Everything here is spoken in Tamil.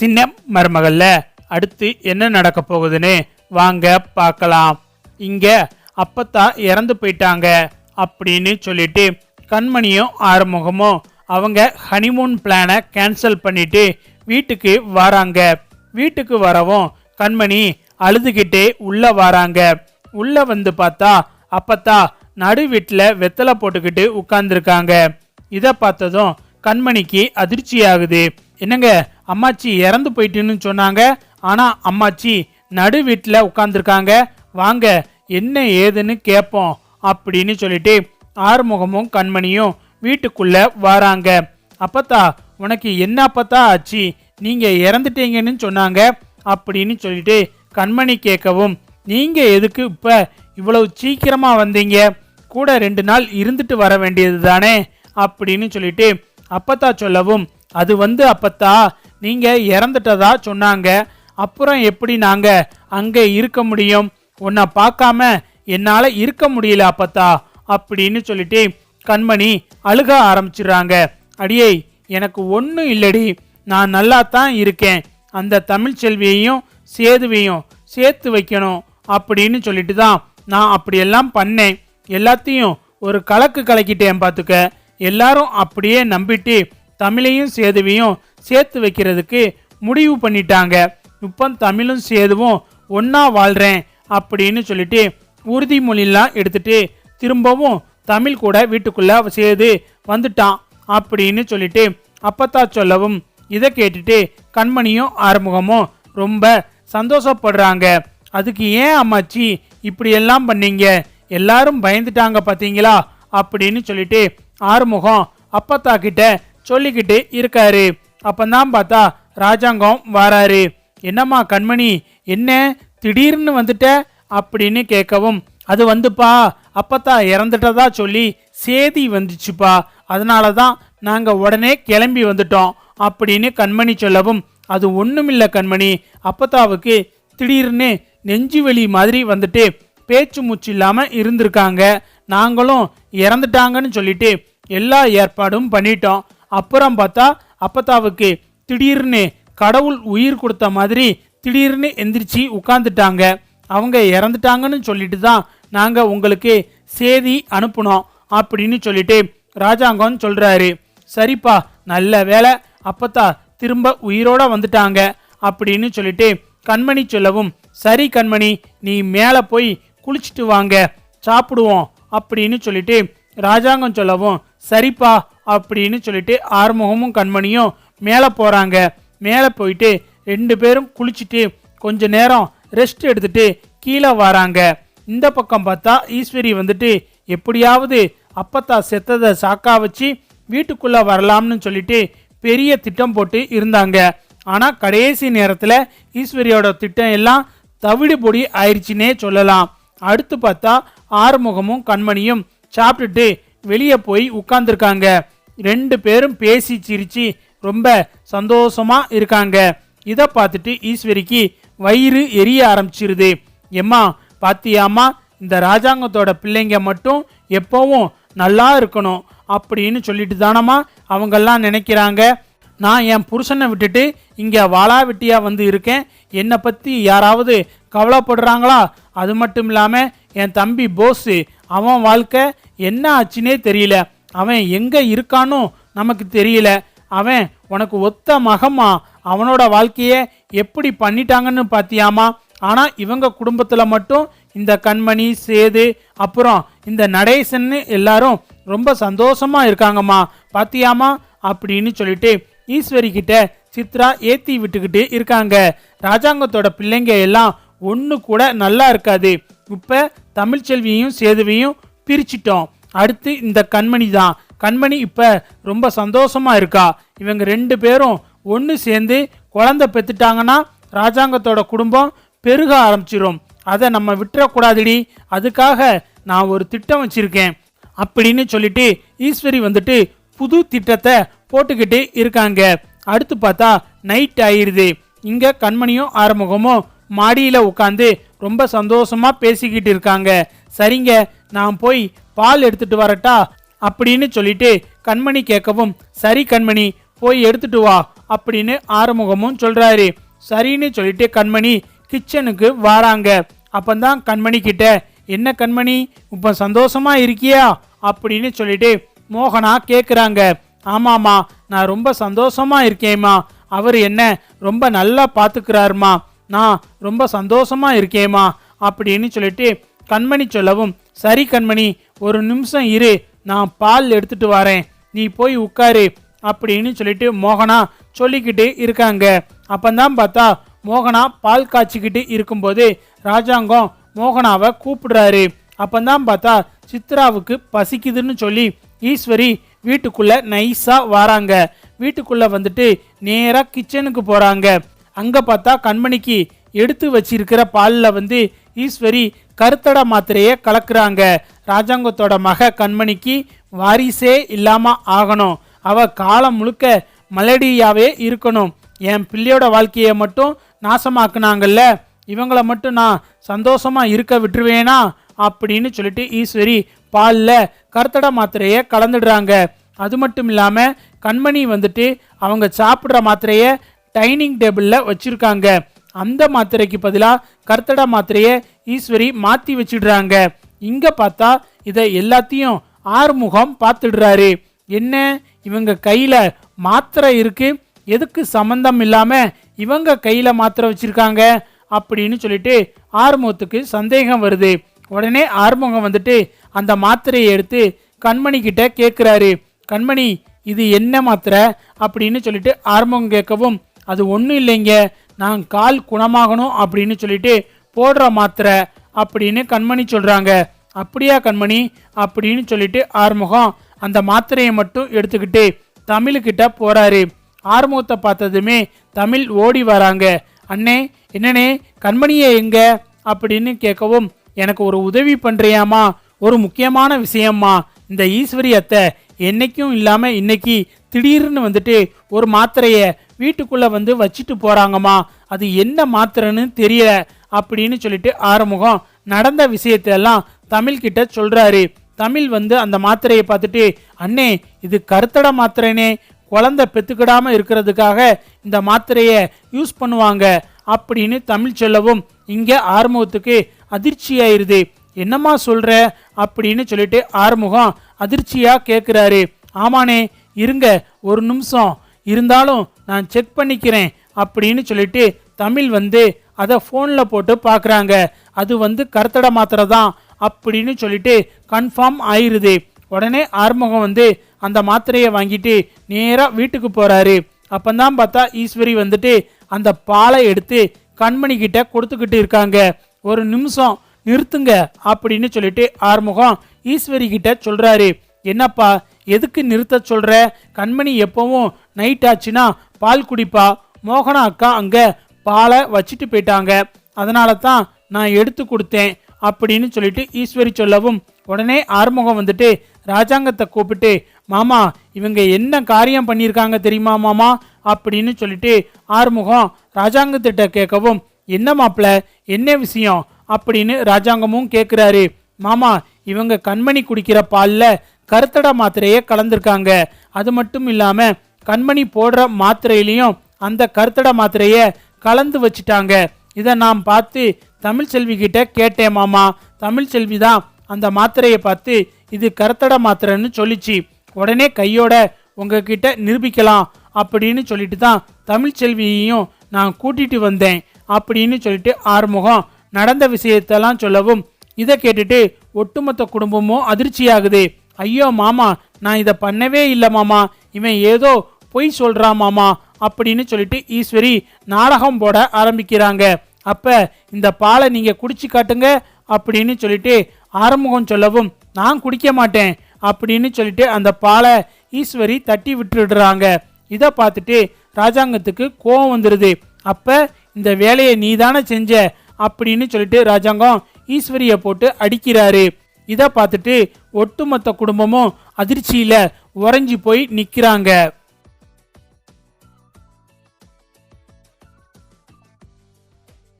சின்ன மருமகள்ல. அடுத்து என்ன நடக்க போகுதுன்னு வாங்க பார்க்கலாம். இங்க அப்பத்தா இறந்து போயிட்டாங்க அப்படின்னு சொல்லிட்டு கண்மணியும் ஆறுமுகமும் அவங்க ஹனிமூன் பிளானை கேன்சல் பண்ணிட்டு வீட்டுக்கு வராங்க. வீட்டுக்கு வரவும் கண்மணி அழுதுகிட்டே உள்ள வராங்க. உள்ள வந்து பார்த்தா அப்பத்தா நடு வீட்டில் வெத்தலை போட்டுக்கிட்டு உட்கார்ந்துருக்காங்க. இதை பார்த்ததும் கண்மணிக்கு அதிர்ச்சி ஆகுது என்னங்க அம்மாச்சி இறந்து போயிட்டுன்னு சொன்னாங்க. ஆனால் அம்மாச்சி நடு வீட்டில் உட்காந்துருக்காங்க வாங்க என்ன ஏதுன்னு கேட்போம் அப்படின்னு சொல்லிட்டு ஆறுமுகமும் கண்மணியும் வீட்டுக்குள்ளே வராங்க. அப்பத்தா உனக்கு என்ன அப்பத்தா ஆச்சு? நீங்கள் இறந்துட்டீங்கன்னு சொன்னாங்க அப்படின்னு சொல்லிட்டு கண்மணி கேட்கவும் நீங்கள் எதுக்கு இப்போ இவ்வளவு சீக்கிரமாக வந்தீங்க? கூட ரெண்டு நாள் இருந்துட்டு வர வேண்டியது தானே அப்படின்னு சொல்லிட்டு அப்பத்தா சொல்லவும் அது வந்து அப்பத்தா நீங்கள் இறந்துட்டதா சொன்னாங்க. அப்புறம் எப்படி நாங்கள் அங்கே இருக்க முடியும்? உன்னை பார்க்காம என்னால் இருக்க முடியல அப்பத்தா அப்படின்னு சொல்லிட்டு கண்மணி அழுக ஆரம்பிச்சிடுறாங்க. அடியே எனக்கு ஒன்றும் இல்லடி. நான் நல்லா தான் இருக்கேன். அந்த தமிழ்ச்செல்வியையும் சேதுவையும் சேர்த்து வைக்கணும் அப்படின்னு சொல்லிட்டு தான் நான் அப்படியெல்லாம் பண்ணேன். எல்லாத்தையும் ஒரு கலக்கு கலக்கிட்டேன் பார்த்துக்க எல்லாரும் அப்படியே நம்பிட்டு தமிழையும் சேதுவையும் சேர்த்து வைக்கிறதுக்கு முடிவு பண்ணிட்டாங்க. இப்போ தமிழும் சேதுவும் ஒன்றா வாழ்கிறேன் அப்படின்னு சொல்லிட்டு உறுதிமொழிலாம் எடுத்துட்டு திரும்பவும் தமிழ் கூட வீட்டுக்குள்ளே சேது வந்துட்டான் அப்படின்னு சொல்லிட்டு அப்பத்தா சொல்லவும் இதை கேட்டுட்டு கண்மணியும் ஆறுமுகமும் ரொம்ப சந்தோஷப்படுறாங்க. அதுக்கு ஏன் அம்மாச்சி இப்படியெல்லாம் பண்ணீங்க? எல்லாரும் பயந்துட்டாங்க பார்த்தீங்களா அப்படின்னு சொல்லிட்டு ஆறுமுகம் அப்பத்தா கிட்ட சொல்லிக்கிட்டு இருக்காரு. அப்பந்தான் பார்த்தா ராஜாங்கம் வாராரு. என்னம்மா கண்மணி என்ன திடீர்னு வந்துட்ட? அப்படின்னு கேட்கவும் அது வந்துப்பா அப்பத்தா இறந்துட்டதா சொல்லி சேதி வந்துச்சுப்பா. அதனால தான் நாங்கள் உடனே கிளம்பி வந்துட்டோம் அப்படின்னு கண்மணி சொல்லவும் அது ஒன்றுமில்லை கண்மணி அப்பத்தாவுக்கு திடீர்னு நெஞ்சு வலி மாதிரி வந்துட்டு பேச்சு மூச்சு இல்லாமல் இருந்திருக்காங்க. நாங்களும் இறந்துட்டாங்கன்னு சொல்லிட்டு எல்லா ஏற்பாடும் பண்ணிட்டோம். அப்புறம் பார்த்தா அப்பத்தாவுக்கு திடீர்னு கடவுள் உயிர் கொடுத்த மாதிரி திடீர்னு எந்திரிச்சு உட்காந்துட்டாங்க அவங்க இறந்துட்டாங்கன்னு சொல்லிட்டு தான் நாங்கள் உங்களுக்கு சேதி அனுப்புனோம் அப்படின்னு சொல்லிட்டு ராஜாங்கம் சொல்கிறாரு சரிப்பா நல்ல வேலை அப்பத்தா திரும்ப உயிரோட வந்துட்டாங்க அப்படின்னு சொல்லிட்டு கண்மணி சொல்லவும் சரி கண்மணி நீ மேலே போய் குளிச்சுட்டு வாங்க சாப்பிடுவோம் அப்படின்னு சொல்லிட்டு ராஜாங்கம் சொல்லவும் சரிப்பா அப்படின்னு சொல்லிட்டு ஆறுமுகமும் கண்மணியும் மேலே போகிறாங்க மேலே போயிட்டு ரெண்டு பேரும் குளிச்சுட்டு கொஞ்ச நேரம் ரெஸ்ட் எடுத்துட்டு கீழே வராங்க. இந்த பக்கம் பார்த்தா ஈஸ்வரி வந்துட்டு எப்படியாவது அப்பத்தா செத்ததை சாக்கா வச்சு வீட்டுக்குள்ளே வரலாம்னு சொல்லிட்டு பெரிய திட்டம் போட்டு இருந்தாங்க. ஆனால் கடைசி நேரத்தில் ஈஸ்வரியோட திட்டம் எல்லாம் தவிடு பொடி ஆயிடுச்சுன்னே சொல்லலாம். அடுத்து பார்த்தா ஆறுமுகமும் கண்மணியும் சாப்பிட்டுட்டு வெளியே போய் உட்காந்துருக்காங்க ரெண்டு பேரும் பேசி சிரித்து ரொம்ப சந்தோஷமாக இருக்காங்க. இதை பார்த்துட்டு ஈஸ்வரிக்கு வயிறு எரிய ஆரம்பிச்சிருது. எம்மா பாத்தியாமா இந்த ராஜாங்கத்தோட பிள்ளைங்க மட்டும் எப்போவும் நல்லா இருக்கணும் அப்படின்னு சொல்லிட்டு தானம்மா அவங்கெல்லாம் நினைக்கிறாங்க. நான் என் புருஷனை விட்டுட்டு இங்கே வாளா வந்து இருக்கேன். என்னை பற்றி யாராவது கவலைப்படுறாங்களா? அது மட்டும் இல்லாமல் என் தம்பி போஸு அவன் வாழ்க்கை என்ன ஆச்சுன்னே தெரியல. அவன் எங்கே இருக்கானோ நமக்கு தெரியல. அவன் உனக்கு ஒத்த மகமா அவனோட வாழ்க்கைய எப்படி பண்ணிட்டாங்கன்னு பார்த்தியாமா ஆனால் இவங்க குடும்பத்தில் மட்டும் இந்த கண்மணி சேது அப்புறம் இந்த நடேசன்னு எல்லாரும் ரொம்ப சந்தோஷமாக இருக்காங்கம்மா. பார்த்தியாமா அப்படின்னு சொல்லிட்டு ஈஸ்வரி கிட்ட சித்ரா ஏற்றி விட்டுக்கிட்டு இருக்காங்க. ராஜாங்கத்தோட பிள்ளைங்க எல்லாம் ஒன்று கூட நல்லா இருக்காது. இப்போ தமிழ்ச்செல்வியையும் சேதுவையும் பிரிச்சிட்டோம். அடுத்து இந்த கண்மணி தான். கண்மணி இப்போ ரொம்ப சந்தோஷமாக இருக்கா. இவங்க ரெண்டு பேரும் ஒன்று சேர்ந்து குழந்தை பெற்றுட்டாங்கன்னா ராஜாங்கத்தோட குடும்பம் பெருக ஆரம்பிச்சிடும் அதை நம்ம விட்டுறக்கூடாதுடி. அதுக்காக நான் ஒரு திட்டம் வச்சுருக்கேன். அப்படின்னு சொல்லிட்டு ஈஸ்வரி வந்துட்டு புது திட்டத்தை போட்டுக்கிட்டு இருக்காங்க. அடுத்து பார்த்தா நைட் ஆயிடுது இங்கே கண்மணியும் ஆறுமுகமும் மாடியில் உட்காந்து ரொம்ப சந்தோஷமா பேசிக்கிட்டு இருக்காங்க. சரிங்க நான் போய் பால் எடுத்துட்டு வரட்டா அப்படின்னு சொல்லிட்டு கண்மணி கேட்கவும் சரி கண்மணி போய் எடுத்துட்டு வா அப்படின்னு ஆறுமுகமும் சொல்றாரு. சரின்னு சொல்லிட்டு கண்மணி கிச்சனுக்கு வாராங்க. அப்பந்தான் கண்மணி கிட்ட என்ன கண்மணி இப்ப சந்தோஷமா இருக்கியா? அப்படின்னு சொல்லிட்டு மோகனா கேட்குறாங்க ஆமாம்மா நான் ரொம்ப சந்தோஷமா இருக்கேம்மா. அவர் என்ன ரொம்ப நல்லா பார்த்துக்கிறாருமா நான் ரொம்ப சந்தோஷமா இருக்கேம்மா. அப்படின்னு சொல்லிட்டு கண்மணி சொல்லவும் சரி கண்மணி ஒரு நிமிஷம் இரு நான் பால் எடுத்துட்டு வரேன். நீ போய் உட்காரு அப்படின்னு சொல்லிட்டு மோகனா சொல்லிக்கிட்டு இருக்காங்க. அப்பந்தான் பார்த்தா மோகனா பால் காய்ச்சிக்கிட்டு இருக்கும்போது ராஜாங்கம் மோகனாவை கூப்பிடுறாரு. அப்பந்தான் பார்த்தா சித்ராவுக்கு பசிக்குதுன்னு சொல்லி ஈஸ்வரி வீட்டுக்குள்ளே நைஸாக வராங்க. வீட்டுக்குள்ளே வந்துட்டு நேராக கிச்சனுக்கு போகிறாங்க அங்கே பார்த்தா கண்மணிக்கு எடுத்து வச்சிருக்கிற பாலில் வந்து ஈஸ்வரி கருத்தட மாத்திரையை கலக்குறாங்க. ராஜாங்கத்தோட மக கண்மணிக்கு வாரிசே இல்லாமல் ஆகணும். அவ காலம் முழுக்க மலடியாவே இருக்கணும். என் பிள்ளையோட வாழ்க்கையை மட்டும் நாசமாக்குனாங்கல்ல. இவங்கள மட்டும் நான் சந்தோஷமாக இருக்க விட்டுருவேனா? அப்படின்னு சொல்லிட்டு ஈஸ்வரி பாலில் கருத்தட மாத்திரையை கலந்துடுறாங்க. அது மட்டும் இல்லாமல் கண்மணி வந்துட்டு அவங்க சாப்பிட்ற மாத்திரையை டைனிங் டேபிளில் வச்சுருக்காங்க. அந்த மாத்திரைக்கு பதிலாக கருத்தட மாத்திரையை ஈஸ்வரி மாற்றி வச்சிடுறாங்க. இங்கே பார்த்தா இதை எல்லாத்தையும் ஆறுமுகம் பார்த்துடுறாரு. என்ன? இவங்க கையில் மாத்திரை இருக்கு. எதுக்கு சம்மந்தம் இல்லாமல் இவங்க கையில் மாத்திரை வச்சிருக்காங்க? அப்படின்னு சொல்லிட்டு ஆறுமுகத்துக்கு சந்தேகம் வருது. உடனே ஆறுமுகம் வந்துட்டு அந்த மாத்திரையை எடுத்து கண்மணி கிட்ட கேட்குறாரு கண்மணி இது என்ன மாத்திரை? அப்படின்னு சொல்லிட்டு ஆறுமுகம் கேட்கவும் அது ஒன்றும் இல்லைங்க. நான் கால் குணமாகணும் அப்படின்னு சொல்லிட்டு போடுற மாத்திரை. அப்படின்னு கண்மணி சொல்கிறாங்க அப்படியா கண்மணி? அப்படின்னு சொல்லிட்டு ஆறுமுகம் அந்த மாத்திரையை மட்டும் எடுத்துக்கிட்டு தமிழுக்கிட்ட போகிறாரு ஆறுமுகத்தை பார்த்ததுமே தமிழ் ஓடி வராங்க. அண்ணே என்னண்ணே கண்மணியே எங்க? அப்படின்னு கேட்கவும் எனக்கு ஒரு உதவி பண்ணுறியாமா ஒரு முக்கியமான விஷயம்மா. இந்த ஈஸ்வரி அத்தை என்றைக்கும் இல்லாமல் இன்னைக்கு திடீர்னு வந்துட்டு ஒரு மாத்திரையை வீட்டுக்குள்ளே வந்து வச்சுட்டு போகிறாங்கம்மா அது என்ன மாத்திரைன்னு தெரியல. அப்படின்னு சொல்லிட்டு ஆறுமுகம் நடந்த விஷயத்தையெல்லாம் தமிழ்கிட்ட சொல்கிறாரு தமிழ் வந்து அந்த மாத்திரையை பார்த்துட்டு அண்ணே இது கருத்தட மாத்திரைனே. குழந்தை பெத்துக்கிடாம இருக்கிறதுக்காக இந்த மாத்திரையை யூஸ் பண்ணுவாங்க. அப்படின்னு தமிழ் சொல்லவும் இங்கே ஆறுமுகத்துக்கு அதிர்ச்சியாயிருது என்னம்மா சொல்கிற அப்படின்னு சொல்லிட்டு ஆறுமுகம் அதிர்ச்சியாக கேட்குறாரு ஆமாண்ணே இருங்க ஒரு நிமிஷம். இருந்தாலும் நான் செக் பண்ணிக்கிறேன். அப்படின்னு சொல்லிட்டு தமிழ் வந்து அதை ஃபோனில் போட்டு பார்க்குறாங்க. அது வந்து கருத்தட மாத்திரை தான் அப்படின்னு சொல்லிட்டு கன்ஃபார்ம் ஆயிடுது உடனே ஆறுமுகம் வந்து அந்த மாத்திரையை வாங்கிட்டு நேராக வீட்டுக்கு போகிறாரு அப்போந்தான் பார்த்தா ஈஸ்வரி வந்துட்டு அந்த பாலை எடுத்து கண்மணி கிட்ட கொடுத்துக்கிட்டு இருக்காங்க. ஒரு நிமிஷம் நிறுத்துங்க அப்படின்னு சொல்லிட்டு ஆறுமுகம் ஈஸ்வரி கிட்ட சொல்கிறாரு என்னப்பா எதுக்கு நிறுத்த சொல்கிற கண்மணி எப்பவும் நைட் ஆச்சுன்னா பால் குடிப்பா. மோகனா அக்கா அங்கே பாலை வச்சுட்டு போயிட்டாங்க. அதனால தான் நான் எடுத்து கொடுத்தேன் அப்படின்னு சொல்லிட்டு ஈஸ்வரி சொல்லவும் உடனே ஆறுமுகம் வந்துட்டு ராஜாங்கத்தை கூப்பிட்டு மாமா இவங்க என்ன காரியம் பண்ணியிருக்காங்க தெரியுமா மாமா? அப்படின்னு சொல்லிட்டு ஆறுமுகம் ராஜாங்கத்திட்ட கேட்கவும் என்ன மாப்பிள என்ன விஷயம்? அப்படின்னு ராஜாங்கமும் கேட்குறாரு மாமா இவங்க கண்மணி குடிக்கிற பாலில் கருத்தட மாத்திரையே கலந்துருக்காங்க. அது மட்டும் இல்லாமல் கண்மணி போடுற மாத்திரையிலையும் அந்த கருத்தட மாத்திரையை கலந்து வச்சிட்டாங்க. இதை நான் பார்த்து தமிழ்ச்செல்வி கிட்ட கேட்டேன் மாமா. தமிழ்ச்செல்வி தான் அந்த மாத்திரையை பார்த்து இது கருத்தட மாத்திரைன்னு சொல்லிச்சு. உடனே கையோட உங்ககிட்ட நிரூபிக்கலாம் அப்படின்னு சொல்லிட்டு தான் தமிழ்ச்செல்வியையும் நான் கூட்டிட்டு வந்தேன் அப்படின்னு சொல்லிட்டு ஆறுமுகம் நடந்த விஷயத்தெல்லாம் சொல்லவும் இதை கேட்டுட்டு ஒட்டுமொத்த குடும்பமும் அதிர்ச்சியாகுது. ஐயோ மாமா நான் இதை பண்ணவே இல்லை மாமா. இவன் ஏதோ பொய் சொல்கிறான் மாமா அப்படின்னு சொல்லிட்டு ஈஸ்வரி நாடகம் போட ஆரம்பிக்கிறாங்க. அப்போ இந்த பாலை நீங்கள் குடிச்சு காட்டுங்க அப்படின்னு சொல்லிட்டு ஆறுமுகம் சொல்லவும் நான் குடிக்க மாட்டேன் அப்படின்னு சொல்லிட்டு அந்த பாலை ஈஸ்வரி தட்டி விட்டுடுறாங்க. இதை பார்த்துட்டு ராஜாங்கத்துக்கு கோவம் வந்துடுது அப்போ இந்த வேலையை நீ தானே செஞ்ச? அப்படின்னு சொல்லிட்டு ராஜாங்கம் ஈஸ்வரியை போட்டு அடிக்கிறாரு. இதை பார்த்துட்டு ஒட்டுமொத்த குடும்பமும் அதிர்ச்சியில் உறைஞ்சி போய் நிற்கிறாங்க